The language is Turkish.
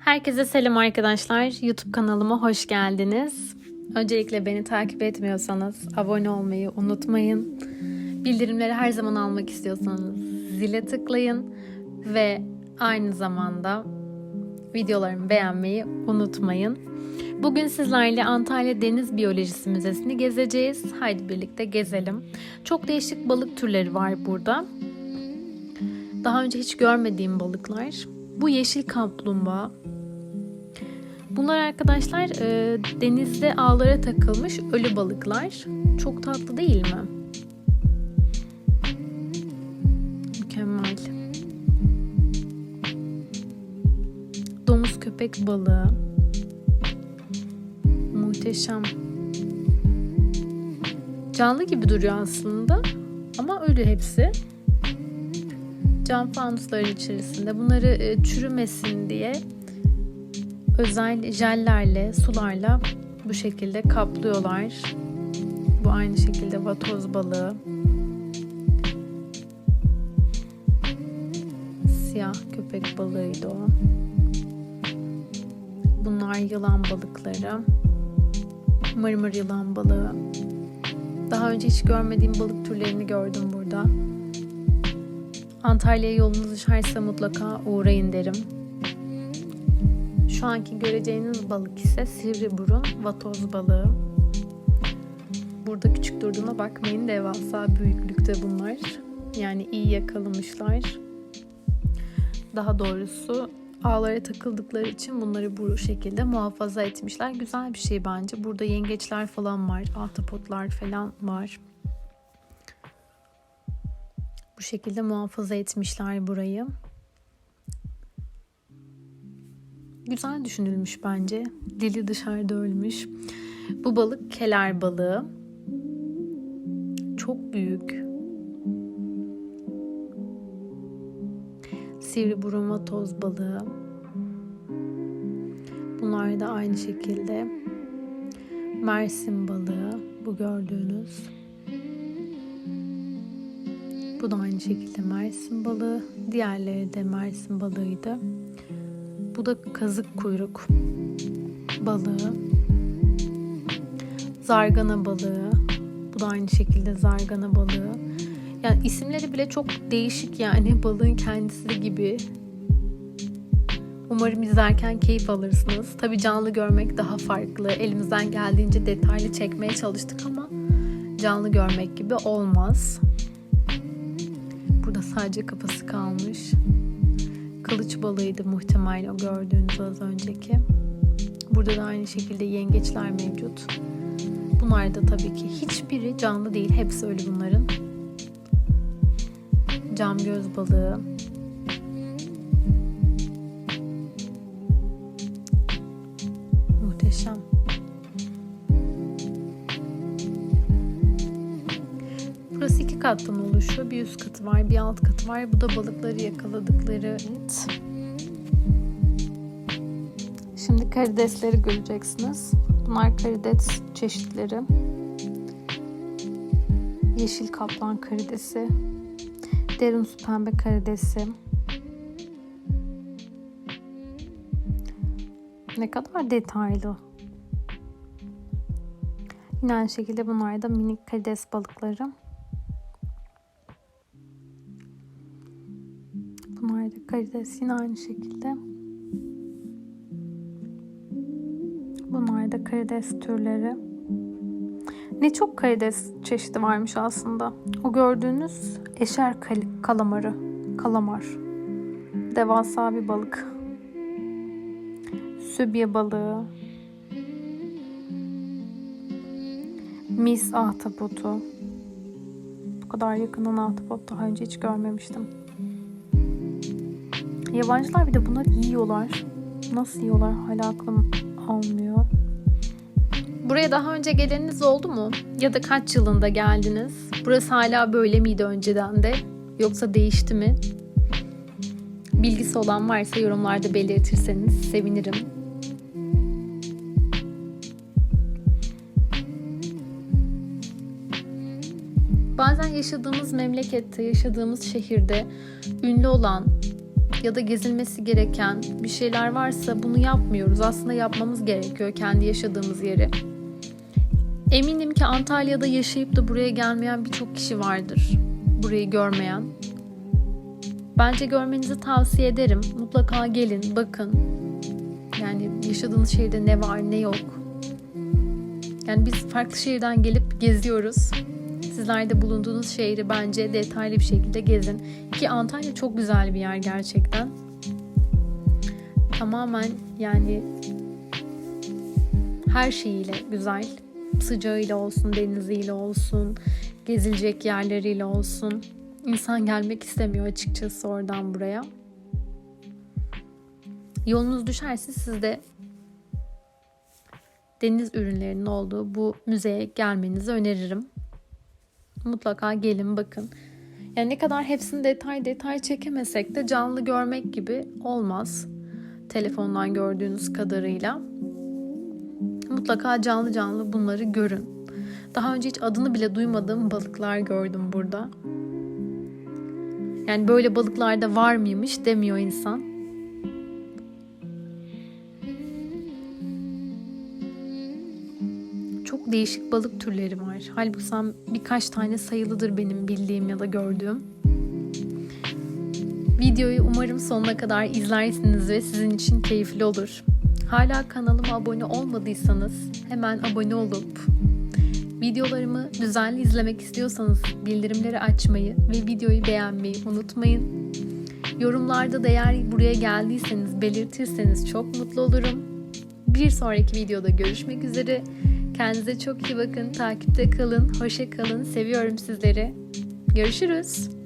Herkese selam arkadaşlar. YouTube kanalıma hoş geldiniz. Öncelikle beni takip etmiyorsanız abone olmayı unutmayın. Bildirimleri her zaman almak istiyorsanız zile tıklayın ve aynı zamanda videolarımı beğenmeyi unutmayın. Bugün sizlerle Antalya Deniz Biyolojisi Müzesi'ni gezeceğiz. Haydi birlikte gezelim. Çok değişik balık türleri var burada. Daha önce hiç görmediğim balıklar. Bu yeşil kaplumbağa. Bunlar arkadaşlar e, denizde ağlara takılmış ölü balıklar. Çok tatlı değil mi? Mükemmel. Domuz köpek balığı. Muhteşem. Canlı gibi duruyor aslında ama ölü hepsi cam fanusların içerisinde bunları e, çürümesin diye özel jellerle, sularla bu şekilde kaplıyorlar. Bu aynı şekilde vatoz balığı. Siyah köpek balığıydı o. Bunlar yılan balıkları. Mırmır yılan balığı. Daha önce hiç görmediğim balık türlerini gördüm burada. Antalya'ya yolunuz düşerse mutlaka uğrayın derim. Şu anki göreceğiniz balık ise sivri burun vatoz balığı. Burada küçük durduğuna bakmayın devasa büyüklükte bunlar. Yani iyi yakalamışlar. Daha doğrusu ağlara takıldıkları için bunları bu şekilde muhafaza etmişler. Güzel bir şey bence. Burada yengeçler falan var, ahtapotlar falan var. Bu şekilde muhafaza etmişler burayı. Güzel düşünülmüş bence. Dili dışarıda ölmüş. Bu balık keler balığı. Çok büyük. Sivri burun vatoz balığı. Bunlar da aynı şekilde. Mersin balığı. Bu gördüğünüz. Bu da aynı şekilde Mersin balığı. Diğerleri de Mersin balığıydı. Bu da kazık kuyruk balığı. Zargana balığı. Bu da aynı şekilde zargana balığı. Yani isimleri bile çok değişik yani balığın kendisi gibi. Umarım izlerken keyif alırsınız. Tabi canlı görmek daha farklı. Elimizden geldiğince detaylı çekmeye çalıştık ama canlı görmek gibi olmaz. Burada sadece kafası kalmış. Kılıç balığıydı muhtemel o gördüğünüz az önceki. Burada da aynı şekilde yengeçler mevcut. Bunlar da tabii ki hiçbiri canlı değil. Hepsi ölü bunların. Cam göz balığı. Muhteşem. Kattan oluşuyor. Bir üst katı var, bir alt katı var. Bu da balıkları yakaladıkları. Evet. Şimdi karidesleri göreceksiniz. Bunlar karides çeşitleri. Yeşil kaplan karidesi. Derin su pembe karidesi. Ne kadar detaylı. Yine aynı şekilde bunlar da minik karides balıkları. Da karides yine aynı şekilde. Bunlar da karides türleri. Ne çok karides çeşidi varmış aslında. O gördüğünüz eşer kal- kalamarı. Kalamar. Devasa bir balık. Sübye balığı. Mis ahtapotu. Bu kadar yakından ahtapot daha önce hiç görmemiştim. Yabancılar bir de bunları yiyorlar. Nasıl yiyorlar hala aklım almıyor. Buraya daha önce geleniniz oldu mu? Ya da kaç yılında geldiniz? Burası hala böyle miydi önceden de? Yoksa değişti mi? Bilgisi olan varsa yorumlarda belirtirseniz sevinirim. Bazen yaşadığımız memlekette, yaşadığımız şehirde ünlü olan ya da gezilmesi gereken bir şeyler varsa bunu yapmıyoruz. Aslında yapmamız gerekiyor kendi yaşadığımız yeri. Eminim ki Antalya'da yaşayıp da buraya gelmeyen birçok kişi vardır. Burayı görmeyen. Bence görmenizi tavsiye ederim. Mutlaka gelin, bakın. Yani yaşadığınız şehirde ne var, ne yok. Yani biz farklı şehirden gelip geziyoruz. Sizler de bulunduğunuz şehri bence detaylı bir şekilde gezin. Ki Antalya çok güzel bir yer gerçekten. Tamamen yani her şeyiyle güzel. Sıcağıyla olsun, deniziyle olsun, gezilecek yerleriyle olsun. İnsan gelmek istemiyor açıkçası oradan buraya. Yolunuz düşerse siz de deniz ürünlerinin olduğu bu müzeye gelmenizi öneririm. Mutlaka gelin bakın. Yani ne kadar hepsini detay detay çekemesek de canlı görmek gibi olmaz. Telefondan gördüğünüz kadarıyla. Mutlaka canlı canlı bunları görün. Daha önce hiç adını bile duymadığım balıklar gördüm burada. Yani böyle balıklar da var mıymış demiyor insan. Çok değişik balık türleri var. Halbuki birkaç tane sayılıdır benim bildiğim ya da gördüğüm. Videoyu umarım sonuna kadar izlersiniz ve sizin için keyifli olur. Hala kanalıma abone olmadıysanız hemen abone olup videolarımı düzenli izlemek istiyorsanız bildirimleri açmayı ve videoyu beğenmeyi unutmayın. Yorumlarda da eğer buraya geldiyseniz belirtirseniz çok mutlu olurum. Bir sonraki videoda görüşmek üzere. Kendinize çok iyi bakın. Takipte kalın. Hoşça kalın. Seviyorum sizleri. Görüşürüz.